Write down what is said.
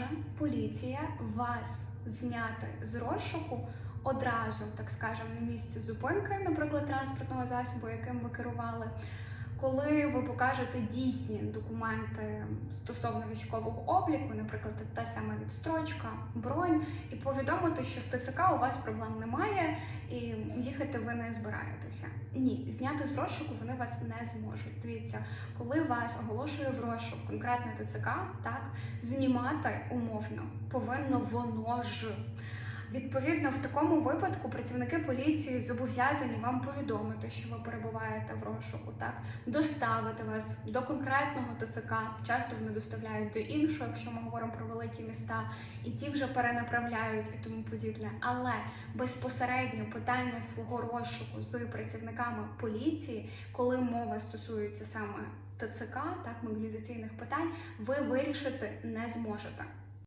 може поліція вас зняти з розшуку одразу, так скажемо, на місці зупинки, наприклад, транспортного засобу, яким ви керували. Коли ви покажете дійсні документи стосовно військового обліку, наприклад, та сама відстрочка, бронь, і повідомити, що з ТЦК у вас проблем немає, і їхати ви не збираєтеся. Ні, зняти з розшуку вони вас не зможуть. Дивіться, коли вас оголошує в розшук конкретне ТЦК, так знімати умовно повинно воно ж. Відповідно, в такому випадку працівники поліції зобов'язані вам повідомити, що ви перебуваєте в розшуку, так доставити вас до конкретного ТЦК. Часто вони доставляють до іншого, якщо ми говоримо про великі міста, і ті вже перенаправляють і тому подібне. Але безпосередньо питання свого розшуку з працівниками поліції, коли мова стосується саме ТЦК, так мобілізаційних питань, ви вирішити не зможете.